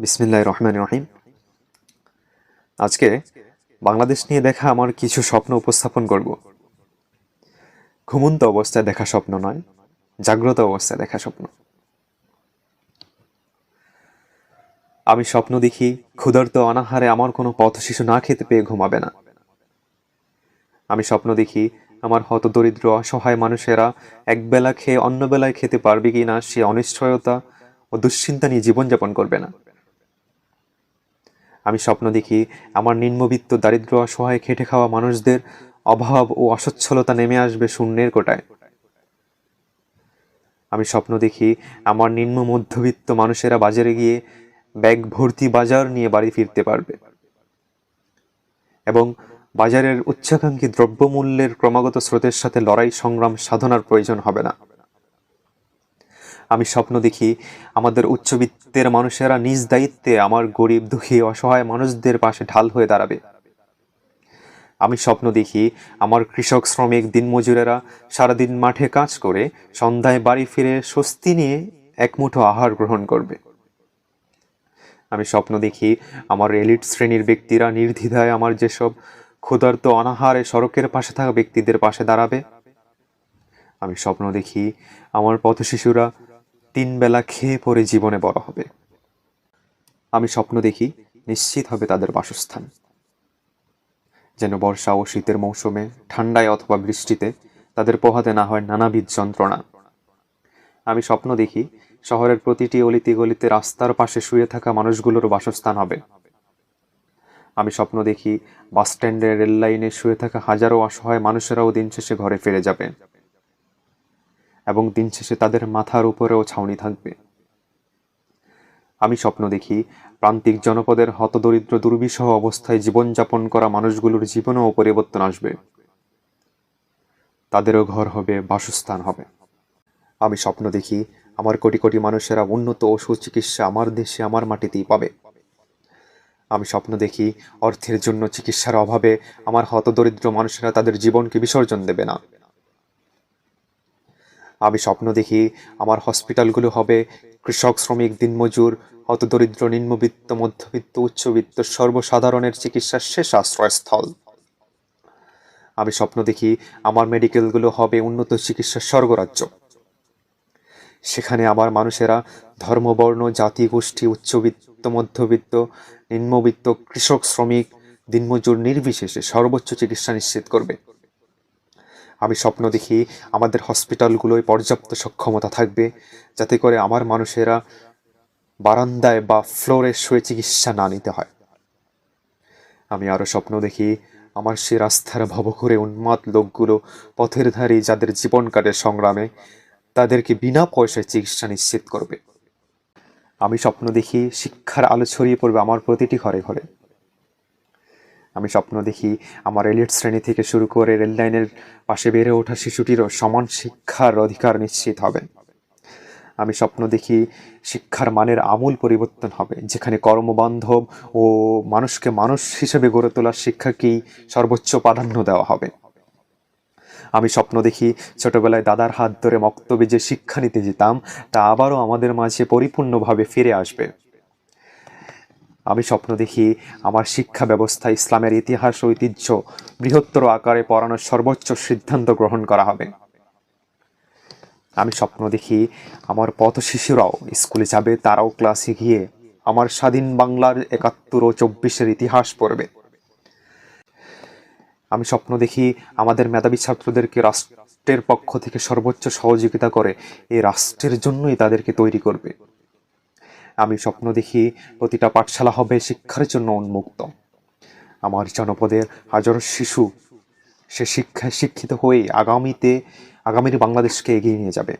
বিসমিল্লাহ রহমান রহিম। আজকে বাংলাদেশ নিয়ে দেখা আমার কিছু স্বপ্ন উপস্থাপন করব। ঘুমন্ত অবস্থায় দেখা স্বপ্ন নয়, জাগ্রত অবস্থায় দেখা স্বপ্ন। আমি স্বপ্ন দেখি ক্ষুধার্ত অনাহারে আমার কোনো পথ শিশু না খেতে পেয়ে ঘুমাবে না। আমি স্বপ্ন দেখি আমার হতদরিদ্র, অসহায় মানুষেরা একবেলা খেয়ে অন্য বেলায় খেতে পারবে কি না সে অনিশ্চয়তা ও দুশ্চিন্তা নিয়ে জীবনযাপন করবে না। আমি স্বপ্ন দেখি আমার নিম্নবিত্ত, দারিদ্র, অসহায়, খেটে খাওয়া মানুষদের অভাব ও অসচ্ছলতা নেমে আসবে শূন্যের কোটায়। আমি স্বপ্ন দেখি আমার নিম্ন মধ্যবিত্ত মানুষেরা বাজারে গিয়ে ব্যাগ ভর্তি বাজার নিয়ে বাড়ি ফিরতে পারবে এবং বাজারের উচ্চাকাঙ্ক্ষী দ্রব্যমূল্যের ক্রমাগত স্রোতের সাথে লড়াই, সংগ্রাম, সাধনার প্রয়োজন হবে না। আমি স্বপ্ন দেখি আমাদের উচ্চবিত্তের মানুষেরা নিজ দায়িত্বে আমার গরিব, দুঃখী, অসহায় মানুষদের পাশে ঢাল হয়ে দাঁড়াবে। আমি স্বপ্ন দেখি আমার কৃষক, শ্রমিক, দিনমজুরেরা সারাদিন মাঠে কাজ করে সন্ধ্যায় বাড়ি ফিরে স্বস্তি নিয়ে একমুঠো আহার গ্রহণ করবে। আমি স্বপ্ন দেখি আমার এলিট শ্রেণির ব্যক্তিরা নির্দ্বিধায় আমার যেসব ক্ষুধার্ত অনাহারে সড়কের পাশে থাকা ব্যক্তিদের পাশে দাঁড়াবে। আমি স্বপ্ন দেখি আমার পথ শিশুরা তিন বেলা খেয়ে পরে জীবনে বড় হবে। আমি স্বপ্ন দেখি নিশ্চিত হবে তাদের বাসস্থান। যেন বর্ষা ও শীতের মৌসুমে, ঠান্ডায় অথবা বৃষ্টিতে তাদের পোহাতে না হয় নানাবিধ যন্ত্রণা। আমি স্বপ্ন দেখি শহরের প্রতিটি অলিতে গলিতে রাস্তার পাশে শুয়ে থাকা মানুষগুলোর বাসস্থান হবে। আমি স্বপ্ন দেখি বাস স্ট্যান্ডে রেল লাইনে শুয়ে থাকা হাজারো অসহায় মানুষেরাও দিন শেষে ঘরে ফিরে যাবে। এবং দিন শেষে তাদের মাথার উপরেও ছাউনি থাকবে। আমি স্বপ্ন দেখি, প্রান্তিক জনপদের হতদরিদ্র দুর্বিষহ অবস্থায় জীবনযাপন করা মানুষগুলোর জীবনেও পরিবর্তন আসবে। তাদেরও ঘর হবে, বাসস্থান হবে। আমি স্বপ্ন দেখি, আমার কোটি কোটি মানুষেরা উন্নত ও সুচিকিৎসা আমার দেশে আমার মাটিতেই পাবে। আমি স্বপ্ন দেখি, অর্থের জন্য চিকিৎসার অভাবে আমার হতদরিদ্র মানুষেরা তাদের জীবনকে বিসর্জন দেবে না। আমি স্বপ্ন দেখি আমার হসপিটালগুলো হবে, কৃষক, শ্রমিক, দিনমজুর, হত দরিদ্র, নিম্নবিত্ত, মধ্যবিত্ত, উচ্চবিত্ত, সর্বসাধারণের চিকিৎসার শেষ আশ্রয়স্থল। আমি স্বপ্ন দেখি আমার মেডিকেলগুলো হবে উন্নত চিকিৎসার স্বর্গরাজ্য। সেখানে আমার মানুষেরা ধর্মবর্ণ জাতি, গোষ্ঠী, উচ্চবিত্ত, মধ্যবিত্ত, নিম্নবিত্ত, কৃষক, শ্রমিক, দিনমজুর নির্বিশেষে সর্বোচ্চ চিকিৎসা নিশ্চিত করবে। আমি স্বপ্ন দেখি আমাদের হসপিটালগুলোয় পর্যাপ্ত সক্ষমতা থাকবে, যাতে করে আমার মানুষেরা বারান্দায় বা ফ্লোরে শুয়ে চিকিৎসা না নিতে হয়। আমি আরও স্বপ্ন দেখি আমার সে রাস্তার ভবঘুরে উন্মাদ লোকগুলো পথের ধারে যাদের জীবন কাটে সংগ্রামে, তাদেরকে বিনা পয়সায় চিকিৎসা নিশ্চিত করবে। আমি স্বপ্ন দেখি শিক্ষার আলো ছড়িয়ে পড়বে আমার প্রতিটি ঘরে ঘরে। আমি স্বপ্ন দেখি আমার এলিট শ্রেণি থেকে শুরু করে রেললাইনের পাশে বেড়ে ওঠা শিশুটিরও সমান শিক্ষার অধিকার নিশ্চিত হবে। আমি স্বপ্ন দেখি শিক্ষার মানের আমূল পরিবর্তন হবে, যেখানে কর্মবান্ধব ও মানুষকে মানুষ হিসেবে গড়ে তোলার শিক্ষাকেই সর্বোচ্চ প্রাধান্য দেওয়া হবে। আমি স্বপ্ন দেখি ছোটবেলায় দাদার হাত ধরে মক্তবে যে শিক্ষা নিতে যেতাম, তা আবারও আমাদের মাঝে পরিপূর্ণভাবে ফিরে আসবে। আমি স্বপ্ন দেখি আমার শিক্ষা ব্যবস্থা ইসলামের ইতিহাস ঐতিহ্য বৃহত্তর আকারে পড়ানোর সর্বোচ্চ সিদ্ধান্ত গ্রহণ করা হবে। আমি স্বপ্ন দেখি আমার পথ শিশুরাও স্কুলে যাবে, তারাও ক্লাসে গিয়ে আমার স্বাধীন বাংলার একাত্তর ও চব্বিশের ইতিহাস পড়বে। আমি স্বপ্ন দেখি আমাদের মেধাবী ছাত্রদেরকে রাষ্ট্রের পক্ষ থেকে সর্বোচ্চ সহযোগিতা করে, এই রাষ্ট্রের জন্যই তাদেরকে তৈরি করবে। আমি স্বপ্ন দেখি প্রতিটা পাঠশালা হবে শিক্ষার জন্য উন্মুক্ত। আমার জনপদের হাজারো শিশু, সে শিক্ষায় শিক্ষিত হয়ে আগামীতে, আগামীর বাংলাদেশকে এগিয়ে নিয়ে যাবে।